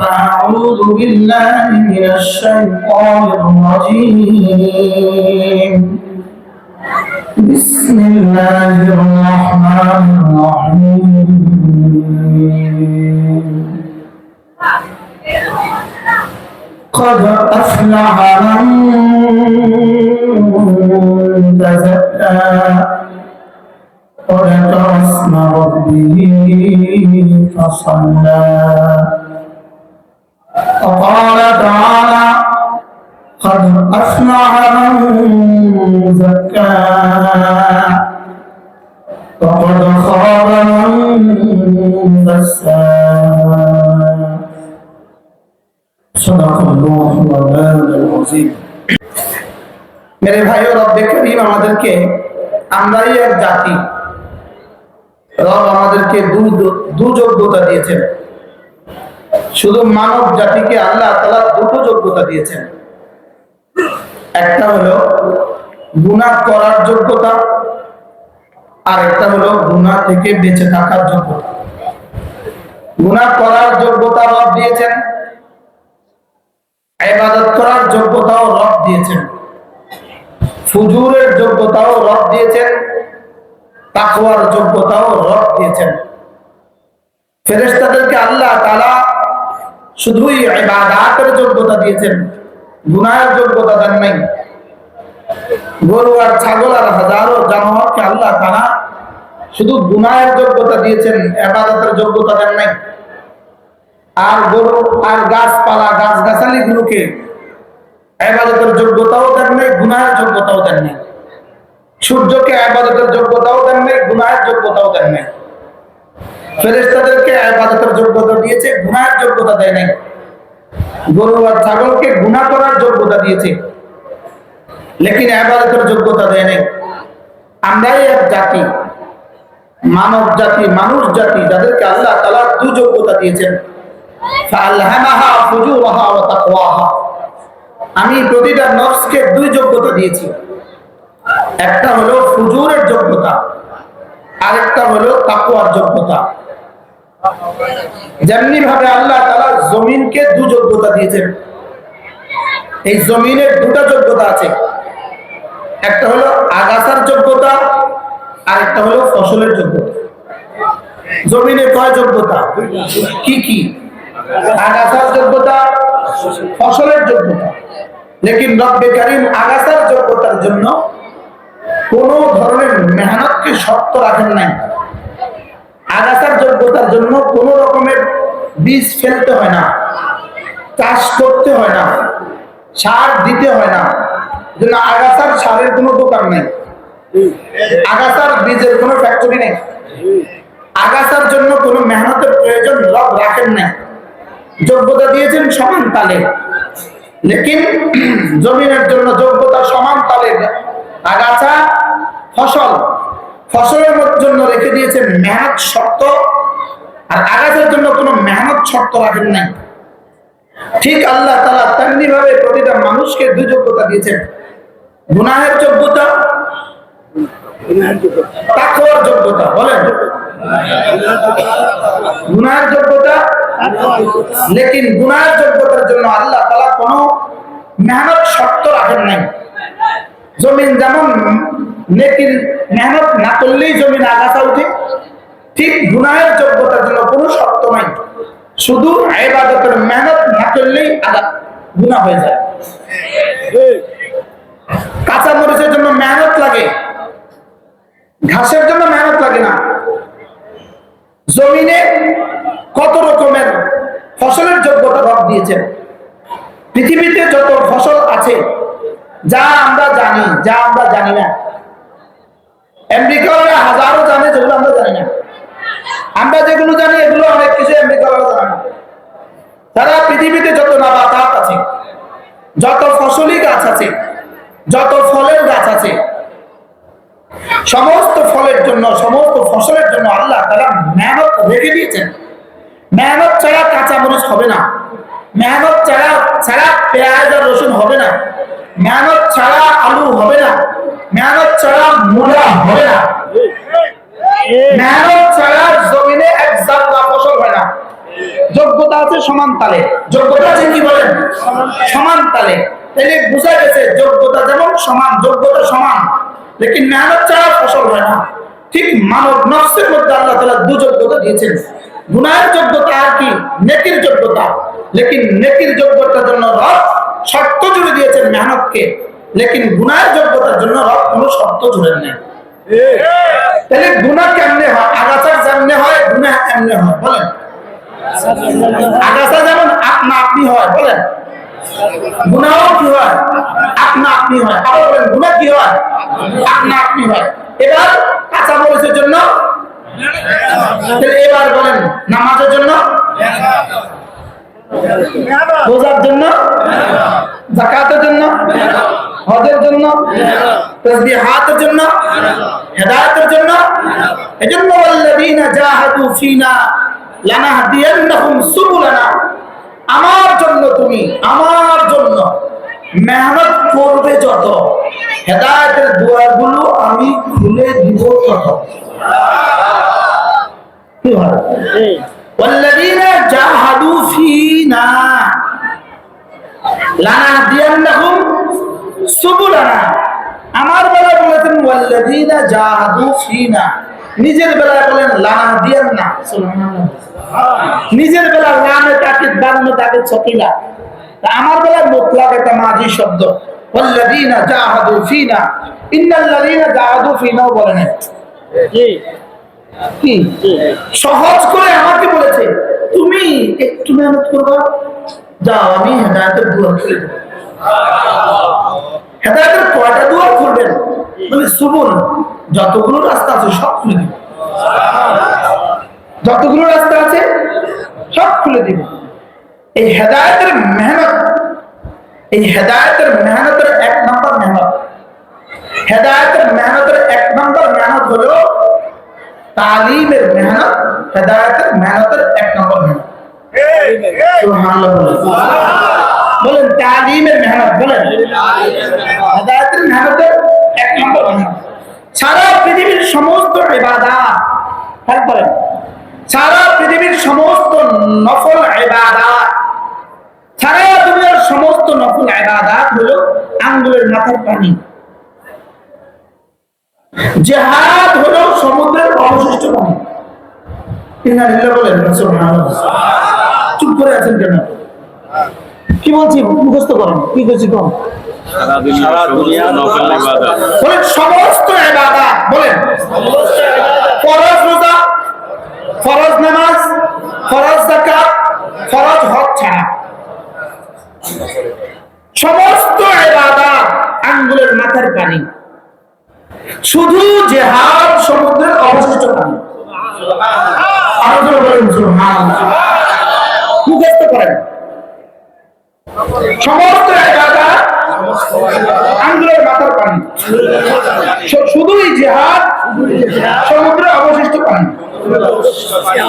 أعوذ بالله من الشيطان الرجيم. بسم الله الرحمن الرحيم. قد أفلح من تزكى. وذكر اسم ربه فصلى. وقال تعالى قد أفلح من زكاها وقد خاب من دساها صدق الله مولانا العظيم মেরে ভাই ও রব্বে করিম আমাদেরকে আমরাই এক জাতি রব আমাদেরকে দু- দু যোগ্যতা দিয়েছেন শুধু মানব জাতিকে আল্লাহ তালা দুটো যোগ্যতা দিয়েছেন। একটা হলো গুনাহ করার যোগ্যতা আর একটা হলো গুনাহ থেকে বেঁচে থাকার যোগ্যতা। গুনাহ করার যোগ্যতা রব দিয়েছেন, ইবাদত করার যোগ্যতাও রব দিয়েছেন, ফুজুরের যোগ্যতাও রব দিয়েছেন, তাকওয়ার যোগ্যতাও রব দিয়েছেন। ফেরেশতাদেরকে আল্লাহ তাআলা শুধুই ইবাদাতের যোগ্যতা দিয়েছেন, গুনাহের যোগ্যতা দেন নাই। গরু আর ছাগল আর হাজারো জানোয়ারকে আল্লাহ তাআলা শুধু গুনাহের যোগ্যতা দিয়েছেন, ইবাদতের যোগ্যতা দেন নাই। আর গরু আর গাছপালা গাছ গাছালি গুলোকে আবাদতের যোগ্যতাও দেন নাই, গুনাহের যোগ্যতাও দেন নাই। সূর্যকে আবাদতের যোগ্যতাও দেন নাই, গুনাহের যোগ্যতাও দেন নাই। ফেরেশতাদেরকে আবাদতের যোগ্যতা দিয়েছে গুনাহের যোগ্যতা দেয় নাই। গরু আর ছাগলকে গুনাহ করার যোগ্যতা দিয়েছে, লেকিন আবাদতের যোগ্যতা দেয় নাই। আমরাই এক জাতি, মানব জাতি, মানুষ জাতি, যাদেরকে আল্লাহ তাআলা দু যোগ্যতা দিয়েছেন। আমি প্রতিটা নফসকে দুই যোগ্যতা দিয়েছি। একটা হলো ফুজুরের যোগ্যতা, আরেকটা হলো তাকুয়ার যোগ্যতা। যেমনি ভাবে আল্লাহ তাআলা জমিনকে দু যোগ্যতা দিয়েছেন। এই জমিনের দুটা যোগ্যতা আছে। একটা হলো আগাছার যোগ্যতা আর একটা হলো ফসলের যোগ্যতা। জমিনে কয় যোগ্যতা? কি কি? আগাছার যোগ্যতা, ফসলের যোগ্যতা। লেকিন রব্বে কারিম আগাছার যোগ্যতার জন্য কোন ধরনের মেহনতকে শর্ত রাখেন নাই। আগাছার যোগ্যতার জন্য কোন রকমের বীজ ফেলতে হয় না, চাষ করতে হয় না, সার দিতে হয় না। জন্য আগাছার সারের কোনো দোকান নেই। আগাছার বীজের কোনো ফ্যাক্টরি নেই। আগাছার জন্য কোনো মেহনতের প্রয়োজন রব রাখেন নাই। যোগ্যতা দিয়েছেন সমান তালে। লেকিন জমিনের জন্য যোগ্যতা সমান তালে। আগাছা, ফসল ফসলের জন্য রেখে দিয়েছে মেহনত শর্ত আর আগাছার জন্য কোনো মেহনত শর্ত রাখেন নাই। ঠিক আল্লাহ তালা তেমনি ভাবে প্রতিটা মানুষকে দুই যোগ্যতা দিয়েছেন। গুনাহের যোগ্যতা তাকওয়ার যোগ্যতা বলেন। গুনাহের যোগ্যতা লেকিন গুনাহের যোগ্যতার জন্য আল্লাহ তালা কোনো মেহনত শর্ত রাখেন নাই। জমিন যেমন নেকির মেহনত না করলেই জমিন আগাছা উঠে। ঠিক গুনাহের যোগ্যতার জন্য কোনো শর্ত নাই। শুধু আইবাদতের মেহনত না করলেই আগা গুনাহ হয়ে যায়। কাঁচা মরিচের জন্য মেহনত লাগে। ঘাসের জন্য মেহনত লাগে না। জমিনে কত রকমের ফসলের যোগ্যতা রব দিয়েছেন। পৃথিবীতে যত ফসল আছে যা আমরা জানি যা আমরা জানি না আমেরিকাওয়ালা হাজারো জানে, যেগুলো আমরা জানি না। আমরা যেগুলো জানি, এগুলো অনেক কিছু আমেরিকাওয়ালা জানে না। তারা পৃথিবীতে যত নাবাতাত আছে, যত ফসলি গাছ আছে, যত ফলের গাছ আছে, সমস্ত ফলের জন্য, সমস্ত ফসলের জন্য আল্লাহ তারা মেহনত রেখে দিয়েছেন। মেহনত ছাড়া কাঁচা মরিচ হবে না। মেহনত ছাড়া ছাড়া পেঁয়াজ আর রসুন হবে না। মেহনত ছাড়া আলু হবে না। মেহনত ছাড়া মূলা হবে না। মেহনত ছাড়া জমিনে এক জাতলা ফসল হয় না। যোগ্যতা আছে সমান তালে। যোগ্যতা আছে কি বলেন? সমান তালে। তাহলে বোঝা গেছে যোগ্যতা যেমন সমান যোগ্যতা সমান। লেকিন মেহনত ছাড়া ফসল হয় না। ঠিক মানব নফসের মধ্যে আল্লাহ তালা দু যোগ্যতা দিয়েছেন। গুনাহের যোগ্যতা আর কি? নেকির যোগ্যতা। লেকিন নেকির যোগ্যতার জন্য রব শর্ত জুড়ে দিয়েছেন মেহনতকে, লেকিন গুনাহের যোগ্যতার জন্য রব কোনো শর্ত জুড়েন নেই। তাহলে গুনাহ কেমনে হয়? আগাছার যেমনে হয়, গুনাহ এমনে হয়, বলেন। আগাছা যেমন আপনা আপনি হয়, বলেন। হয়? হয়। হয়? হয়। এবার বলেন, নামাজের জন্য? রোজার জন্য? জাকাতের জন্য? হজের জন্য? তসবিহাতের জন্য? হেদায়েতের জন্য? এজন্য ওয়াল্লাযীনা জাহাদু ফিনা লানাহদিয়ান্নাহুম সুবুলানা। আমার জন্য তুমি, আমার জন্য মেহনত করবে যত। হেদায়েতের দুয়ারগুলো আমি খুলে দিব তত। কি والذين جاهدوا فينا লানাহদিয়ান্নাহুম সুবুলানা আমার বেলায় বলেছেন ওয়াল্লাযীনা জাহাদু ফিনা নিজের বেলায় বলেন লানাহদিয়ান্না সুবহানাল্লাহ নিজের বেলা লামে তাকিদ বান্ন তাকিদ সকিলা তা আমার বেলায় মুতলাক একটা মাঝি শব্দ ওয়াল্লাযীনা জাহাদু ফিনা ইন্নাল্লাযীনা জাহাদু ফিনাও বলেন কি? সহজ করে আমাকে বলেছে তুমি একটু মেহনত করবা? যাও আমি হেদায়তের দুয়ার খুলে দেবো। হেদায়তের কয়টা দুয়ার খুলবেন? মানে সুবল যতগুলো রাস্তা আছে সব খুলে দিব। যতগুলো রাস্তা আছে সব খুলে দিব। এই হেদায়তের মেহনত এই হেদায়তের মেহনতের এক নম্বর মেহনত। হেদায়তের মেহনতের এক নম্বর মেহনত হলো তালিমের মেহনত হেদায়তের মেহনতের এক নম্বর মেহনত। বলেন। তালিমের মেহনত বলেন। হেদায়তের মেহনতের এক নম্বর মেহনত। সারা পৃথিবীর সমস্ত ইবাদত হ্যাঁ বলেন। সারা পৃথিবীর সমস্ত নফল ইবাদত সারা দুনিয়ার সমস্ত নফল ইবাদত হলো আঙ্গুলের মাথার পানি। জেহাদ হলো সমুদ্রের অবশিষ্ট পানি বলেন সুবহানাল্লাহ চুপ করে আছেন কেন? কি বলছি? মুখস্থ করেন কি করছি কম? সারা দুনিয়া নকল ইবাদত। বলেন সমস্ত ইবাদত। বলেন। ফরজ রোজা ফরজ নামাজ ফরজ হজ ছাড়া সমস্ত ইবাদত আঙ্গুলের মাথার পানি শুধু জেহাদ সমুদ্রের অবশিষ্ট পানি। সমস্ত অবশিষ্ট পানি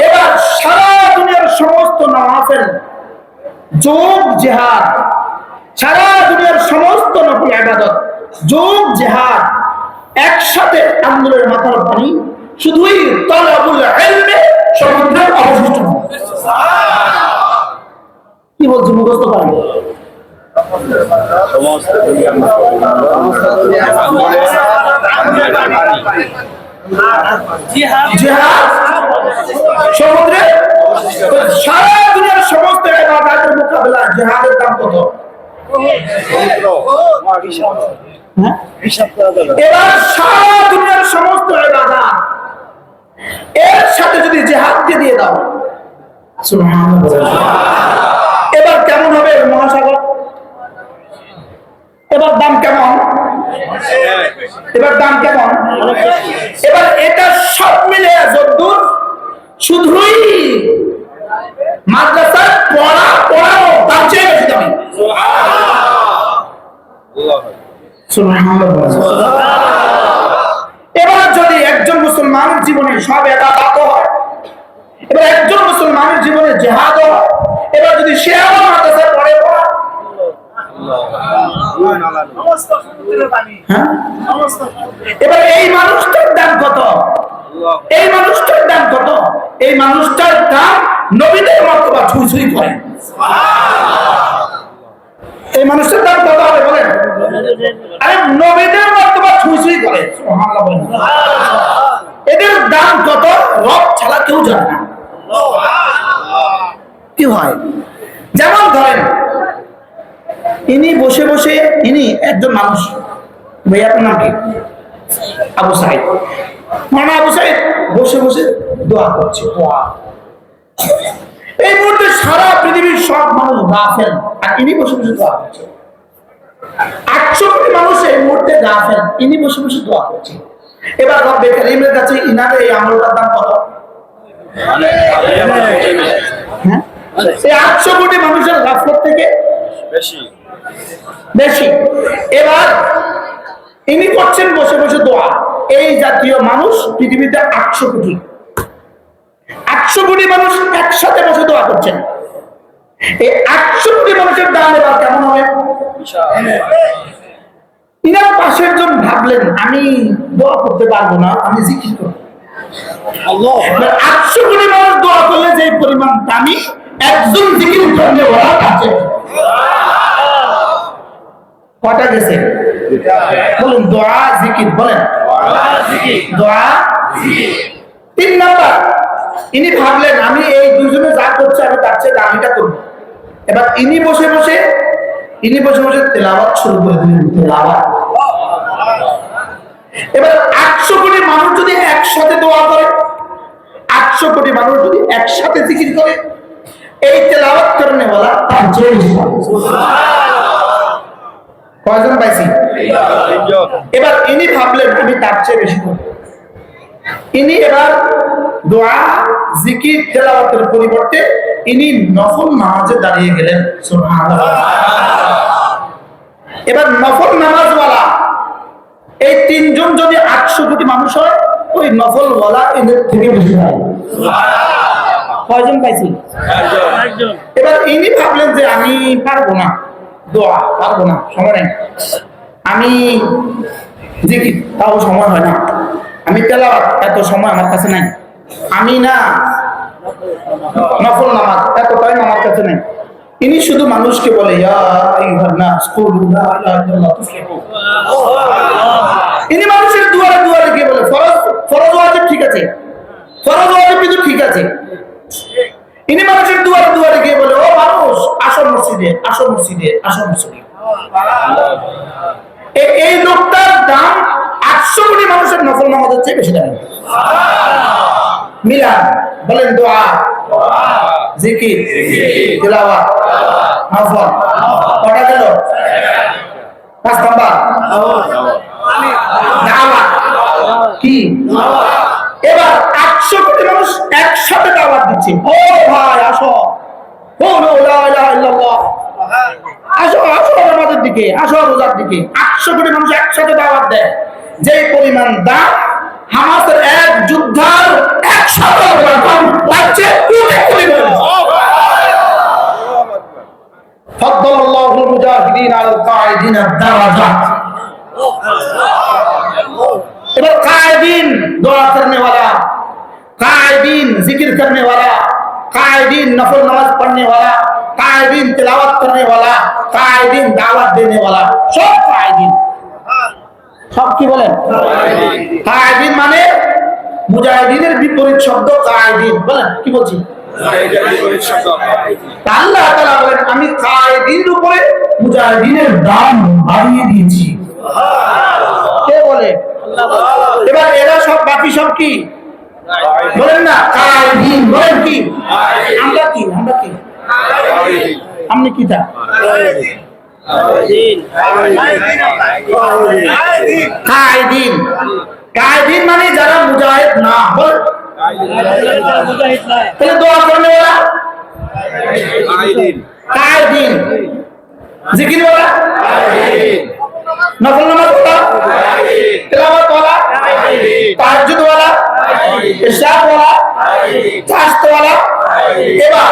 এবার সারা দুনিয়ার সমস্ত নামাফেল যোগ জেহাদ। সারা দুনিয়ার সমস্ত নকল আবাদত যোগ জেহাদ। একসাথে আঙ্গুলের মাথার পানি শুধুই সমুদ্রের অবশিষ্ট কি বলছি, মুখস্থ জিহাদ, সমুদ্রে সমস্ত মোকাবেলা জিহাদের দাম কত? এবার সারা দুনিয়ার সমস্ত এর সাথে যদি জিহাদকে দিয়ে দাও। এবার কেমন হবে মহাসাগর? এবার দাম কেমন? এবার দাম কেমন? এবার এটা সব মিলে যদ্দূর শুধুই মাদ্রাসার পড়া পড়াও তার চেয়ে বেশি দামি এবার যদি একজন মুসলমানের জীবনে সব একাদাত হয়, এবার একজন মুসলমানের জীবনে জেহাদ হয়, এবার যদি সে আমার পড়ে হ্যাঁ? এবার এই মানুষটার দাম কত? এই মানুষটার দাম কত? এই মানুষটার দাম নবীদের মর্তবা ছুঁই ছুঁই করে। এই মানুষের দাম কত হবে বলেন? আরে নবীদের মর্তবা ছুঁই করে এদের দাম কত? রব ছাড়া কেউ জানে না। কি হয়? যেমন ধরেন, ইনি বসে বসে, ইনি একজন মানুষ। ভাই আপনার নাম কি? আবু সাহেব মানে আবু সাহেব বসে বসে দোয়া করছে। দোয়া। এই মুহূর্তে সারা পৃথিবীর সব মানুষ গাফেল আর ইনি বসে বসে দোয়া করছে। আটশো কোটি মানুষ এই মুহূর্তে গাফেল ইনি বসে বসে দোয়া করছে। এবার রব্বে কারিমের কাছে ইনারে এই আমলটার দাম কত? হ্যাঁ? আটশো কোটি মানুষের গাফলত থেকে বেশি। বেশি। এবার ইনি করছেন বসে বসে দোয়া। এই জাতীয় মানুষ পৃথিবীতে আটশো কোটি আটশো কোটি মানুষ একসাথে বসে দোয়া করছেন। এই আটশো কোটি মানুষের দাম এবার কেমন হবে? ইনার পাশের জন ভাবলেন আমি দোয়া করতে পারব না আমি জিকির করব। আটশো কোটি মানুষ দোয়া করলে যে পরিমাণ দামি একজন জিকির করলে ওরা আছে কটা গেছে? বলুন দোয়া জিকির বলেন। দোয়া তিন নাম্বার ইনি ভাবলেন আমি এই দুজনে যা করছে আমি তার চেয়ে দামিটা করব। এবার ইনি বসে বসে ইনি বসে বসে তেলাওয়াত শুরু করে দিলেন তেলাওয়াত। এবার আটশো কোটি মানুষ যদি একসাথে দোয়া করে আটশো কোটি মানুষ যদি একসাথে জিকির করে এই তেলাওয়াত করনে বলা তার চেয়ে বেশি কয়জন পাইছি? এবার ইনি ভাবলেন আমি তার চেয়ে বেশি করব। ইনি এবার দোয়া জিকির তেলাওয়াতের পরিবর্তে ইনি নফল নামাজে দাঁড়িয়ে গেলেন। সুবহানাল্লাহ। এবার নফল নামাজওয়ালা এই তিনজন যদি আটশো কোটি মানুষ হয় ওই নফল ওয়ালা এদের থেকে বেশি হয়। কয়জন পাইছি এবার ইনি ভাবলেন যে আমি পারব না দোয়া পারব না সময় নেই। আমি জিকির তাও সময় হয় না। আমি তেলাওয়াত এত সময় আমার কাছে নাই। আমি না নফল নামাজ, এত টাইম আমার কাছে ইনি শুধু মানুষকে বলে ইনি মানুষের দুয়ারে দুয়ারে গিয়ে বলে, ফরজ ফরজ ঠিক আছে। ফরজ কিন্তু ঠিক আছে। ইনি মানুষের দুয়ারে দুয়ারে গিয়ে বলে, ও মানুষ, আসো মসজিদে আসো মসজিদে আসো মসজিদে। এই লোকটার দাম আটশো কোটি মানুষের নফল নামাজের চেয়ে বেশি দাম মিলান, বলেন দোয়া নফল কটা গেল? পাঁচ কি? এবার কোটি মানুষ একসাথে দাওয়াত দিচ্ছে। ও ভাই, আসো। আসো আসো আমাদের দিকে, আসো রোজার দিকে। আটশো কোটি মানুষ একসাথে দাওয়াত দেয়। যে পরিমাণ দাম হামাসের এক যুদ্ধার একসাথে দাম তার চেয়ে অনেক পরিমাণ فضل الله المجاهدين على القاعدين الدرجات এবার कायदीन दुआ करने वाला कायदीन जिक्र करने वाला कायदीन नफल नमाज पढ़ने वाला कायदीन तिलावत करने वाला कायदीन दावत देने वाला सब कायदीन সব কি বলেন? কায়দিন মানে মুজাহিদিনের বিপরীত শব্দ কায়দিন। বলেন, কি বলছি? আমি কায়দিনের উপরে মুজাহিদিনের দাম বাড়িয়ে দিয়েছি। কে বলে? এবার এরা সব, বাকি সব কি? বলেন না, কায়দিন। বলেন কি? আমরা কি? আমরা কি? আপনি কি তা? কায়দিন। কায়দিন মানে যারা মুজাহিদ না, বল। তাহলে দোয়া করনে ওরা। কায়দিন। জিকির ওরা নফল নামাজ ওরা তেলাওয়াত ওরা তাহাজ্জুদ এবার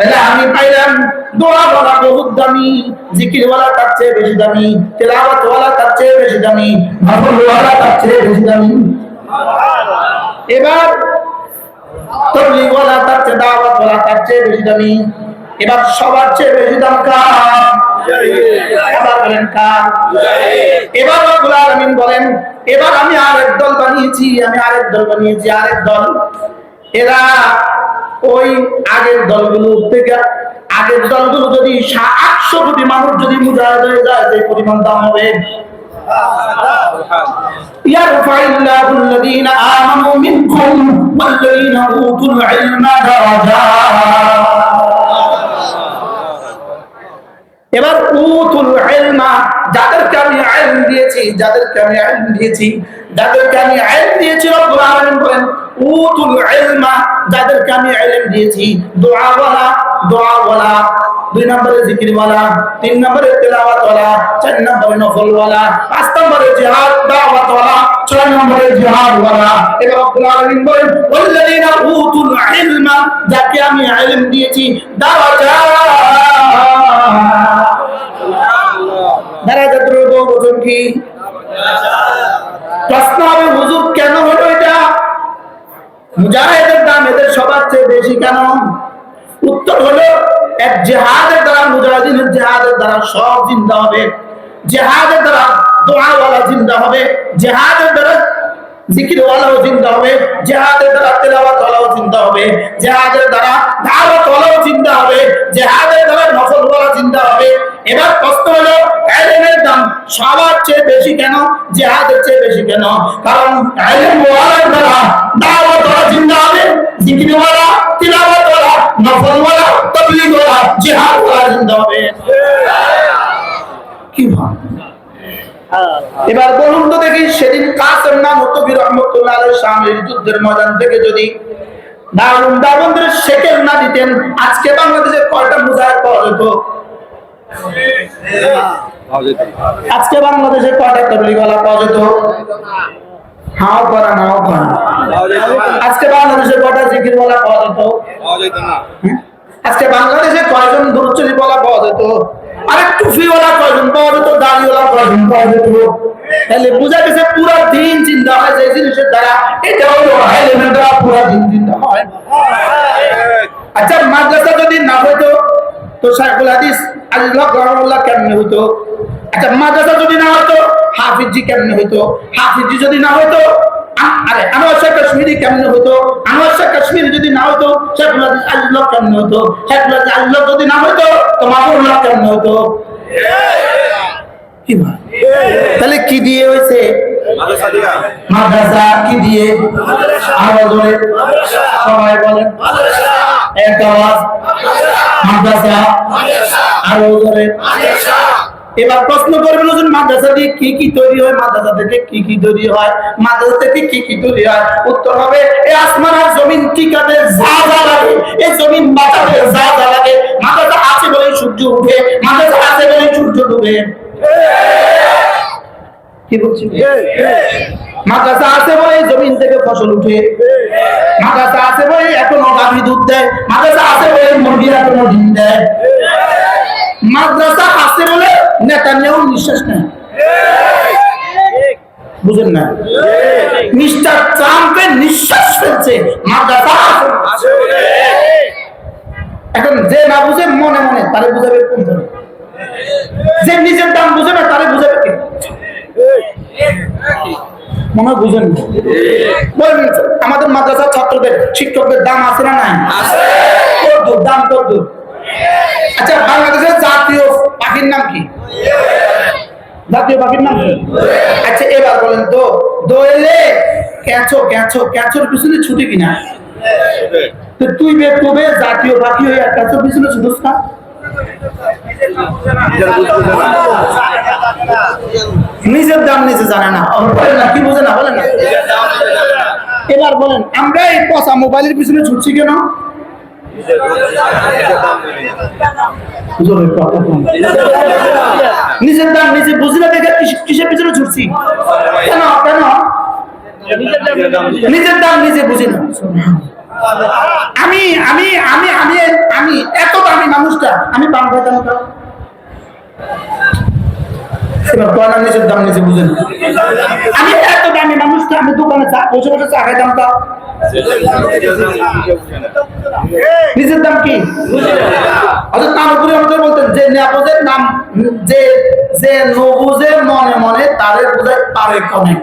তাহলে আমি পাইলাম দোয়া বলা বহুত দামি জিকির ওয়ালা তার চেয়ে বেশি দামি তেলাওয়াত ওয়ালা তার চেয়ে বেশি দামি নফল তার চেয়ে বেশি দামি। এবার তবলিগ ওয়ালা তার চেয়ে দাওয়াত তার চেয়ে বেশি দামি। এবার সবার চেয়ে বেশি দাম কার? বলেন কার? এবার রব্বুল আলামিন বলেন, এবার আমি আরেক দল বানিয়েছি, আমি আরেক দল বানিয়েছি, আরেক দল। এরা ওই আগের দলগুলো থেকে আগের দলগুলো যদি আটশো কোটি মানুষ যদি মুজাহিদ হয়ে যায় যে পরিমাণ দাম হবে يرفع الله الذين آمنوا منكم والذين أوتوا العلم درجات এবার উতুল ইলমা যাদেরকে আমি ইলম দিয়েছি যাদেরকে আমি ইলম দিয়েছি যাদেরকে আমি ইলম দিয়েছি রব্বুল আলামিন বলেন উতুল ইলমা, যাদেরকে আমি ইলম দিয়েছি। দোয়া ওয়ালা দোয়া ওয়ালা দুই নম্বরে জিকির ওয়ালা তিন নম্বরে তেলাওয়াত ওয়ালা চার নম্বরে নফল ওয়ালা পাঁচ নম্বরে জিহাদ দাওয়াত ওয়ালা ছয় নম্বরে জিহাদ ওয়ালা এবার রব্বুল আলামিন বলেন, ওয়াল্লাযিনা উতুল ইলমা, যাকে আমি ইলম দিয়েছি দারাজাত দারাজাতের বহুবচন কি প্রশ্ন মুজাহিদের দাম এদের সবার চেয়ে বেশি কেন? উত্তর হলো, এক জেহাদের দ্বারা মুজাহিদিনের জেহাদের দ্বারা সব জিন্দা হবে। জেহাদের দ্বারা দোয়াওয়ালা জিন্দা হবে। জেহাদের দ্বারা জিকিরওয়ালাও জিন্দা হবে। জেহাদের দ্বারা তেলাওয়াতওয়ালাও জিন্দা হবে। জেহাদের দ্বারা দাওয়াতওয়ালাও জিন্দা হবে। জেহাদের দ্বারা নফলওয়ালা জিন্দা হবে। এবার প্রশ্ন হলো সবার চেয়ে বেশি কেন? জেহাদের চেয়ে বেশি কেন? কারণ দ্বারা দাওয়াতওয়ালা জিন্দা হবে জিন্দা হবে। কি ভাব? এবার বলুন তো দেখি, সেদিন কাসেম নাম নতবী রহমতুল্লাহ সামনের যুদ্ধের ময়দান থেকে যদি দারুণ দারুনদের শেকেল না দিতেন, আজকে বাংলাদেশে কয়টা মুজাহিদ পাওয়া যেত? আজকে বাংলাদেশে কয়টা তবলিগওয়ালা পাওয়া যেত হাও করা নাও করা আজকে বাংলাদেশে কয়টা জিকিরওয়ালা পাওয়া যেত? আজকে বাংলাদেশে কয়জন দুরচরি বলা পাওয়া যেত আরে টুফিওয়ালা কয়জন পাওয়া যেত দাড়িওয়ালা কয়জন পাওয়া যেত তাহলে বোঝা গেছে পুরো দিন চিন্তা হয় যে জিনিসের দ্বারা এটা হলো হেলেমের দ্বারা পুরো দিন চিন্তা হয়। আচ্ছা মাদ্রাসা যদি না হইতো তো শাইখুল হাদিস আল্লাহ রহমাল্লাহ কেমনে হইতো? আচ্ছা মাদ্রাসা যদি না হইতো হাফিজি কেমনে হইতো? হাফিজি যদি না হইতো আরে আনোয়ার শাহ কাশ্মীরি কেমনে হতো আনোয়ার শাহ কাশ্মীরি যদি না হতো শাইখুল হাদিস আল্লাহ কেমনে হতো শাইখুল হাদিস আল্লাহ যদি না হইতো তো মাহবুবুল্লাহ কেমনে হতো কি তাহলে কি দিয়ে হয়েছে মাদ্রাসা কি দিয়ে? আরও জোরে। সবাই বলেন। এক আওয়াজ। মাদ্রাসা? আরও জোরে এবার প্রশ্ন করবেন হুজুর মাদ্রাসা দিয়ে কি কি তৈরি হয়? মাদ্রাসা থেকে কি কি তৈরি হয়? মাদ্রাসা থেকে কি কি তৈরি হয়? উত্তর হবে এই আসমান আর জমিন টিকাতে যা যা লাগে এই জমিন বাঁচাতে যা যা লাগে। মাদ্রাসা আছে বলে সূর্য উঠে মাদ্রাসা আছে বলে সূর্য ডুবে। কি বলছি মাদ্রাসা আছে বলে জমিন থেকে ফসল উঠে। মাদ্রাসা আছে বলে এখনও গাভী দুধ দেয়। মাদ্রাসা আছে বলে মুরগি এখনও ডিম দেয়। মাদ্রাসা আছে বলে নেতা নিয়েও নিঃশ্বাস নেয়। বুঝেন না? মিস্টার ট্রাম্পের নিঃশ্বাস ফেলছে। মাদ্রাসা। এখন যে না বুঝে মনে মনে, তারে বুঝাবে কোন ধরে যে নিজের দাম বুঝে না, তারে বুঝাবে কে? মনে হয় বুঝেন। আমাদের মাদ্রাসার ছাত্রদের শিক্ষকদের দাম আছে না নাই? দাম কত আচ্ছা বাংলাদেশের জাতীয় পাখির নাম কি? জাতীয় পাখির নাম কি? আচ্ছা এবার বলেন তো দোয়েলে ক্যাচো ক্যাচো ক্যাচোর পিছনে ছুটি কিনা? তো তুই বে কবে জাতীয় পাখি হয়ে ক্যাচোর পিছনে ছুটস না নিজের দাম নিজে জানে না। বলেন না, কি বোঝে না, বলেন এবার বলেন, আমরা এই পচা মোবাইলের পিছনে ছুটছি কেন। নিজের দাম নিজে বুঝি না দেখে কিসের পিছনে ছুটছি? কেন কেন? নিজের দাম নিজে বুঝি না। আমি আমি আমি আমি আমি, এত আমি নিজের দাম মানুষটা, আমি খাইতাম কি? তার উপরে যে নেপোজের নাম, যে মনে মনে তারে বুঝায় তারে কমে।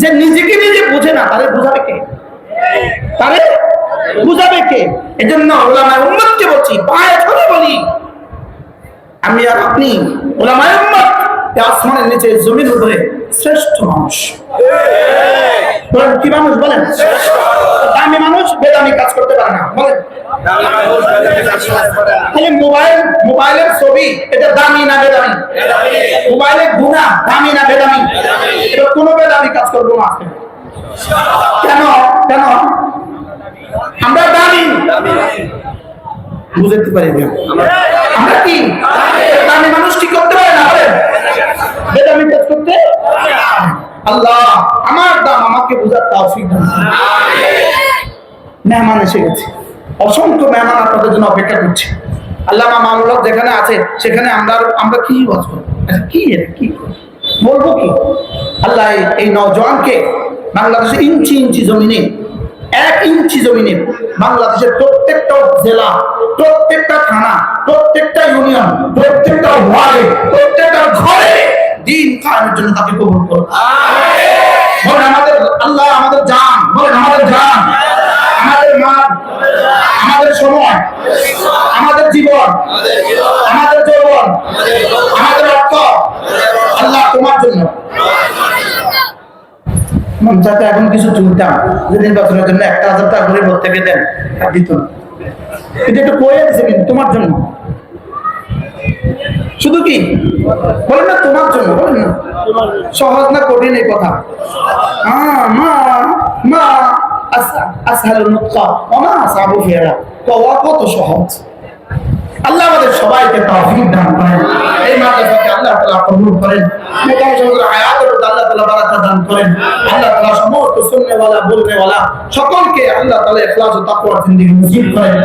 যে নিজেকে নিজে বুঝে না তারে বুঝাবে কে? তারে বুঝাবে কে? এই জন্য ওলামায় বলছি পায়ে ধরে বলি। আমি আর আপনি, ওলামায় উম্মত আসমানের নিচে, জমির উপরে শ্রেষ্ঠ মানুষ। কি মানুষ বলেন? দামি মানুষ, বেদামি কাজ করতে পারে না। বলেন। তাহলে মোবাইল, মোবাইলের ছবি, এটা দামি না বেদামি? মোবাইলের দামি না বেদামি? এটা কোনো বেদামি কাজ করব না। কেন? কেন? আমরা দামি। বুঝতে পারি না। আমরা কি? দামি মানুষ কি করতে পারে না বেদামি কাজ করতে আল্লাহ আমার দাম আমাকে বুঝার তৌফিক মেহমান এসে গেছে। অসংখ্য মেহমান আপনাদের জন্য অপেক্ষা করছে। আল্লামা মামুল হক যেখানে আছে সেখানে আমরা আমরা কি ওয়াজ আচ্ছা, কি কি বলব কি? আল্লাহ এই- এই বাংলাদেশের ইঞ্চি ইঞ্চি জমিনে, এক ইঞ্চি জমিনে বাংলাদেশের প্রত্যেকটা জেলা, প্রত্যেকটা থানা, প্রত্যেকটা ইউনিয়ন, প্রত্যেকটা ওয়ার্ডে, প্রত্যেকটা ঘরে দিন কায়েমের জন্য তাকে কবুল করো বলেন আমাদের আল্লাহ আমাদের জান, বলেন আমাদের জান, আমাদের মান, আমাদের সময়, আমাদের জীবন, আমাদের যৌবন, আমাদের অর্থ আল্লাহ তোমার জন্য। মন চাতে এখন কিছু চুলতাম যে নির্বাচনের জন্য একটা হাজার টাকা করে থেকে দেন দিত না। এটা একটু কয়ে দিছে কিন্তু তোমার জন্য। শুধু কি? বলেন না তোমার জন্য, বলেন না। সহজ না কঠিন এই কথা। মা মা, আস- আসহালুন নুতকা ওয়া মা কওয়া কত সহজ। আল্লাহ আমাদের সবাইকে তৌফিক দান করেন। এই মাদ্রাসাকে আল্লাহ তাআলা কবুল করেন। মোকাম সমুদ্র হায়াতের আল্লাহ তাআলা বরকত দান করেন। আল্লাহ তাআলা সমস্ত শুননেওয়ালা বলনেওয়ালা সকলকে আল্লাহ তাআলা ইখলাস ও তাকওয়ার জিন্দেগি নসিব করেন।